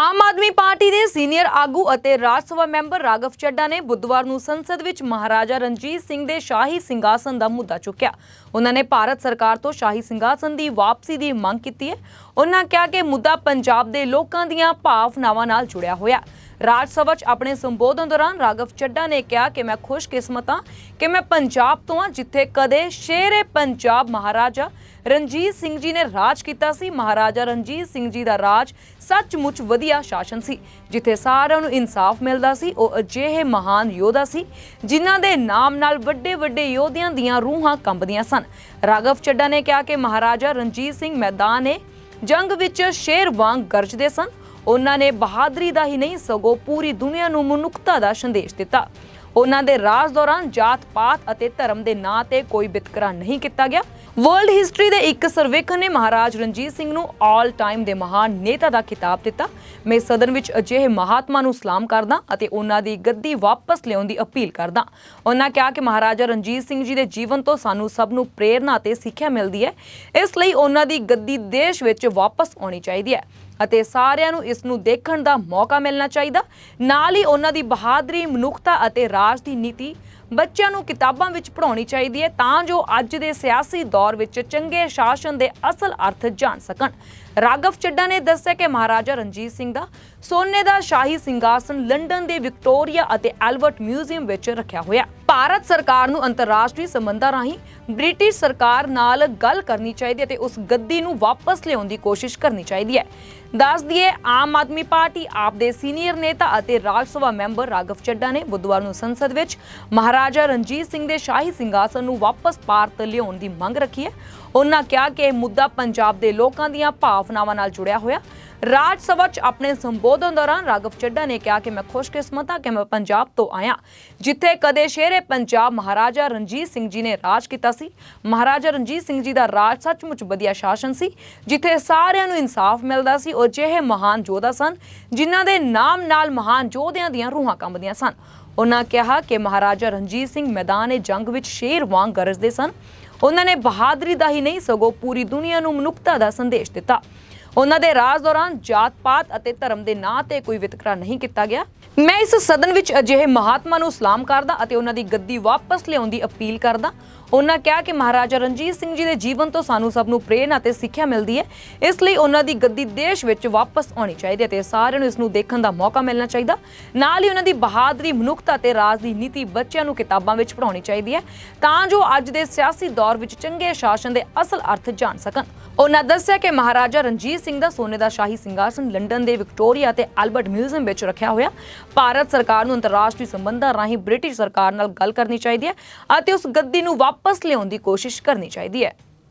Aam Aadmi party ਦੇ senior ਆਗੂ ਅਤੇ ਰਾਜ ਸਭਾ ਮੈਂਬਰ ਰਾਘਵ ਚੱਡਾ ਨੇ ਬੁੱਧਵਾਰ ਨੂੰ ਸੰਸਦ ਵਿੱਚ ਮਹਾਰਾਜਾ ਰਣਜੀਤ ਸਿੰਘ ਦੇ ਸ਼ਾਹੀ ਸਿੰਘਾਸਨ ਦਾ ਮੁੱਦਾ ਚੁੱਕਿਆ। ਉਹਨਾਂ ਨੇ ਭਾਰਤ ਸਰਕਾਰ ਤੋਂ ਸ਼ਾਹੀ ਸਿੰਘਾਸਨ ਦੀ ਵਾਪਸੀ ਦੀ ਮੰਗ ਕੀਤੀ ਹੈ। ਉਹਨਾਂ ਕਿਹਾ ਕਿ ਮੁੱਦਾ ਪੰਜਾਬ ਦੇ ਲੋਕਾਂ ਦੀਆਂ ਭਾਵਨਾਵਾਂ ਨਾਲ ਜੁੜਿਆ ਹੋਇਆ। ਰਾਜ ਸਭਾ 'ਚ ਆਪਣੇ ਸੰਬੋਧਨ ਦੌਰਾਨ ਰਾਘਵ ਚੱਡਾ ਨੇ ਕਿਹਾ ਕਿ ਮੈਂ ਖੁਸ਼ਕਿਸਮਤ ਹਾਂ ਕਿ ਮੈਂ ਪੰਜਾਬ ਤੋਂ ਹਾਂ, ਜਿੱਥੇ ਕਦੇ ਸ਼ੇਰੇ ਪੰਜਾਬ ਮਹਾਰਾਜਾ ਰਣਜੀਤ ਸਿੰਘ ਜੀ ਨੇ ਰਾਜ ਕੀਤਾ ਸੀ। ਮਹਾਰਾਜਾ ਰਣਜੀਤ ਸਿੰਘ ਜੀ ਦਾ ਰਾਜ ਸੱਚਮੁੱਚ ਵਧੀਆ ਸ਼ਾਸਨ ਸੀ, ਜਿੱਥੇ ਸਾਰਿਆਂ ਨੂੰ ਇਨਸਾਫ ਮਿਲਦਾ ਸੀ। ਉਹ ਅਜਿਹੇ ਮਹਾਨ ਯੋਧਾ ਸੀ, ਜਿਨ੍ਹਾਂ ਦੇ ਨਾਮ ਨਾਲ ਵੱਡੇ ਵੱਡੇ ਯੋਧਿਆਂ ਦੀਆਂ ਰੂਹਾਂ ਕੰਬਦੀਆਂ ਸਨ। ਰਾਘਵ ਚੱਡਾ ਨੇ ਕਿਹਾ ਕਿ ਮਹਾਰਾਜਾ ਰਣਜੀਤ ਸਿੰਘ ਮੈਦਾਨ-ਏ ਜੰਗ ਵਿੱਚ ਸ਼ੇਰ ਵਾਂਗ ਗਰਜਦੇ ਸਨ। ਉਹਨਾਂ ਨੇ ਬਹਾਦਰੀ ਦਾ ਹੀ ਨਹੀਂ, ਸਗੋਂ ਪੂਰੀ ਦੁਨੀਆ ਨੂੰ ਮਨੁੱਖਤਾ ਦਾ ਸੰਦੇਸ਼ ਦਿੱਤਾ। ਉਹਨਾਂ ਦੇ ਰਾਜ ਦੌਰਾਨ ਜਾਤ-ਪਾਤ ਅਤੇ ਧਰਮ ਦੇ ਨਾਂ ਤੇ ਕੋਈ ਵਿਤਕਰਾ ਨਹੀਂ ਕੀਤਾ ਗਿਆ। ਵਰਲਡ ਹਿਸਟਰੀ ਦੇ ਇੱਕ ਸਰਵੇਖਣ ਨੇ ਮਹਾਰਾਜ ਰਣਜੀਤ ਸਿੰਘ ਨੂੰ ਆਲ ਟਾਈਮ ਦੇ ਮਹਾਨ ਨੇਤਾ ਦਾ ਖਿਤਾਬ ਦਿੱਤਾ। ਮੈਂ ਸਦਨ ਵਿੱਚ ਅਜਿਹੇ ਮਹਾਤਮਾ ਨੂੰ ਸਲਾਮ ਕਰਦਾ ਅਤੇ ਉਹਨਾਂ ਦੀ ਗੱਦੀ ਵਾਪਸ ਲਿਆਉਣ ਦੀ ਅਪੀਲ ਕਰਦਾ। ਉਹਨਾਂ ਕਿਹਾ ਕਿ ਮਹਾਰਾਜਾ ਰਣਜੀਤ ਸਿੰਘ ਜੀ ਦੇ ਜੀਵਨ ਤੋਂ ਸਾਨੂੰ ਸਭ ਨੂੰ ਪ੍ਰੇਰਨਾ ਅਤੇ ਸਿੱਖਿਆ ਮਿਲਦੀ ਹੈ। ਇਸ ਲਈ ਉਹਨਾਂ ਦੀ ਗੱਦੀ ਦੇਸ਼ ਵਿੱਚ ਵਾਪਸ ਆਉਣੀ ਚਾਹੀਦੀ ਹੈ। ਅਤੇ ਸਾਰਿਆਂ ਨੂੰ ਇਸ ਨੂੰ ਦੇਖਣ ਦਾ ਮੌਕਾ ਮਿਲਣਾ ਚਾਹੀਦਾ। ਨਾਲ ਹੀ ਉਹਨਾਂ ਦੀ ਬਹਾਦਰੀ, ਮਨੁੱਖਤਾ ਅਤੇ ਰਾਜ ਦੀ ਨੀਤੀ ਬੱਚਿਆਂ ਨੂੰ ਕਿਤਾਬਾਂ ਵਿੱਚ ਪੜ੍ਹਾਉਣੀ ਚਾਹੀਦੀ ਹੈ ਤਾਂ ਜੋ ਅੱਜ ਦੇ ਸਿਆਸੀ ਦੌਰ ਵਿੱਚ ਚੰਗੇ ਸ਼ਾਸਨ ਦੇ ਅਸਲ ਅਰਥ ਜਾਣ ਸਕਣ। ਰਾਘਵ ਚੱਡਾ ਨੇ ਦੱਸਿਆ ਕਿ ਮਹਾਰਾਜਾ ਰਣਜੀਤ ਸਿੰਘ ਦਾ ਸੋਨੇ ਦਾ ਸ਼ਾਹੀ ਸਿੰਘਾਸਨ ਲੰਡਨ ਦੇ ਵਿਕਟੋਰੀਆ ਅਤੇ ਐਲਬਰਟ ਮਿਊਜ਼ੀਅਮ ਵਿੱਚ ਰੱਖਿਆ ਹੋਇਆ। ਭਾਰਤ ਸਰਕਾਰ ਨੂੰ ਅੰਤਰਰਾਸ਼ਟਰੀ ਸੰਬੰਧਾਂ ਰਾਹੀਂ ਬ੍ਰਿਟਿਸ਼ ਸਰਕਾਰ ਨਾਲ ਗੱਲ ਕਰਨੀ ਚਾਹੀਦੀ ਹੈ ਤੇ ਉਸ ਗੱਦੀ ਨੂੰ ਵਾਪਸ ਲਿਆਉਣ ਦੀ ਕੋਸ਼ਿਸ਼ ਕਰਨੀ ਚਾਹੀਦੀ ਹੈ। ਦੱਸ ਦਈਏ, ਆਮ ਆਦਮੀ ਪਾਰਟੀ ਆਪ ਦੇ ਸੀਨੀਅਰ ਨੇਤਾ ਅਤੇ ਰਾਜ ਸਭਾ ਮੈਂਬਰ ਰਾਘਵ ਚੱਡਾ ਨੇ ਬੁੱਧਵਾਰ ਨੂੰ ਸੰਸਦ ਵਿੱਚ ਮਹਾਰਾਜਾ ਰਣਜੀਤ ਸਿੰਘ ਦੇ ਸ਼ਾਹੀ ਸਿੰਘਾਸਨ ਨੂੰ ਵਾਪਸ ਭਾਰਤ ਲਿਆਉਣ ਦੀ ਮੰਗ ਰੱਖੀ ਹੈ। ਉਹਨਾਂ ਕਿਹਾ ਕਿ ਇਹ ਮੁੱਦਾ ਪੰਜਾਬ ਦੇ ਲੋਕਾਂ ਦੀਆਂ ਭਾਵਨਾਵਾਂ ਨਾਲ ਜੁੜਿਆ ਹੋਇਆ। ਰਾਜ ਸਭਾ 'ਚ ਆਪਣੇ ਸੰਬੋਧਨ ਦੌਰਾਨ ਰਾਘਵ ਚੱਡਾ ਨੇ ਕਿਹਾ ਕਿ ਮੈਂ ਖੁਸ਼ਕਿਸਮਤ ਹਾਂ ਕਿ ਮੈਂ ਪੰਜਾਬ ਤੋਂ ਆਇਆ, ਜਿੱਥੇ ਕਦੇ ਸ਼ੇਰੇ ਪੰਜਾਬ ਮਹਾਰਾਜਾ ਰਣਜੀਤ ਸਿੰਘ ਜੀ ਨੇ ਰਾਜ ਕੀਤਾ ਸੀ। ਮਹਾਰਾਜਾ ਰਣਜੀਤ ਸਿੰਘ ਜੀ ਦਾ ਰਾਜ ਸੱਚਮੁੱਚ ਵਧੀਆ ਸ਼ਾਸਨ ਸੀ, ਜਿੱਥੇ ਸਾਰਿਆਂ ਨੂੰ ਇਨਸਾਫ ਮਿਲਦਾ ਸੀ ਉਹ ਜਿਹੇ ਮਹਾਨ ਯੋਧਾ ਸਨ, ਜਿਨ੍ਹਾਂ ਦੇ ਨਾਮ ਨਾਲ ਮਹਾਨ ਯੋਧਿਆਂ ਦੀਆਂ ਰੂਹਾਂ ਕੰਬਦੀਆਂ ਸਨ। ਉਹਨਾਂ ਕਿਹਾ ਕਿ ਮਹਾਰਾਜਾ ਰਣਜੀਤ ਸਿੰਘ ਮੈਦਾਨ-ਏ ਜੰਗ ਵਿੱਚ ਸ਼ੇਰ ਵਾਂਗ ਗਰਜਦੇ ਸਨ। ਉਹਨਾਂ ਨੇ ਬਹਾਦਰੀ ਦਾ ਹੀ ਨਹੀਂ ਸਗੋਂ ਪੂਰੀ ਦੁਨੀਆ ਨੂੰ ਮਨੁੱਖਤਾ ਦਾ ਸੰਦੇਸ਼ ਦਿੱਤਾ। ਉਹਨਾਂ ਦੇ ਰਾਜ ਦੌਰਾਨ ਜਾਤ-ਪਾਤ ਅਤੇ ਧਰਮ ਦੇ ਨਾਂ ਤੇ ਕੋਈ ਵਿਤਕਰਾ ਨਹੀਂ ਕੀਤਾ ਗਿਆ। ਮੈਂ ਇਸ ਸਦਨ ਵਿੱਚ ਅਜਿਹੇ ਮਹਾਤਮਾ ਨੂੰ ਸਲਾਮ ਕਰਦਾ ਅਤੇ ਉਹਨਾਂ ਦੀ ਗੱਦੀ ਵਾਪਸ ਲਿਆਉਣ ਦੀ ਅਪੀਲ ਕਰਦਾ। ਉਹਨਾਂ ਕਿਹਾ ਕਿ ਮਹਾਰਾਜਾ ਰਣਜੀਤ ਸਿੰਘ ਜੀ ਦੇ ਜੀਵਨ ਤੋਂ ਸਾਨੂੰ ਸਭ ਨੂੰ ਪ੍ਰੇਰਨਾ ਅਤੇ ਸਿੱਖਿਆ ਮਿਲਦੀ ਹੈ। ਇਸ ਲਈ ਉਹਨਾਂ ਦੀ ਗੱਦੀ ਦੇਸ਼ ਵਿੱਚ ਵਾਪਸ ਆਉਣੀ ਚਾਹੀਦੀ ਹੈ ਤੇ ਸਾਰਿਆਂ ਨੂੰ ਇਸ ਨੂੰ ਦੇਖਣ ਦਾ ਮੌਕਾ ਮਿਲਣਾ ਚਾਹੀਦਾ। ਨਾਲ ਹੀ ਉਹਨਾਂ ਦੀ ਬਹਾਦਰੀ, ਮਨੁੱਖਤਾ ਤੇ ਰਾਜ ਦੀ ਨੀਤੀ ਬੱਚਿਆਂ ਨੂੰ ਕਿਤਾਬਾਂ ਵਿੱਚ ਪੜ੍ਹਾਉਣੀ ਚਾਹੀਦੀ ਹੈ ਤਾਂ ਜੋ ਅੱਜ ਦੇ ਸਿਆਸੀ ਦੌਰ ਵਿੱਚ ਚੰਗੇ ਸ਼ਾਸਨ ਦੇ ਅਸਲ ਅਰਥ ਜਾਣ ਸਕਣ। ਉਹਨਾਂ ਦੱਸਿਆ ਕਿ ਮਹਾਰਾਜਾ ਰਣਜੀਤ ਸਿੰਘ ਦਾ ਸੋਨੇ ਦਾ ਸ਼ਾਹੀ ਸਿੰਘਾਸਨ ਲੰਡਨ ਦੇ ਵਿਕਟੋਰੀਆ ਤੇ ਐਲਬਰਟ ਮਿਊਜ਼ੀਅਮ ਵਿੱਚ ਰੱਖਿਆ ਹੋਇਆ। ਭਾਰਤ ਸਰਕਾਰ ਨੂੰ ਅੰਤਰਰਾਸ਼ਟਰੀ ਸੰਬੰਧਾਂ ਰਾਹੀਂ ਬ੍ਰਿਟਿਸ਼ ਸਰਕਾਰ ਨਾਲ ਗੱਲ ਕਰਨੀ ਚਾਹੀਦੀ ਹੈ ਅਤੇ ਉਸ ਗੱਦੀ ਨੂੰ ਵਾਪਸ ਲਿਆਉਣ ਦੀ ਕੋਸ਼ਿਸ਼ ਕਰਨੀ ਚਾਹੀਦੀ ਹੈ।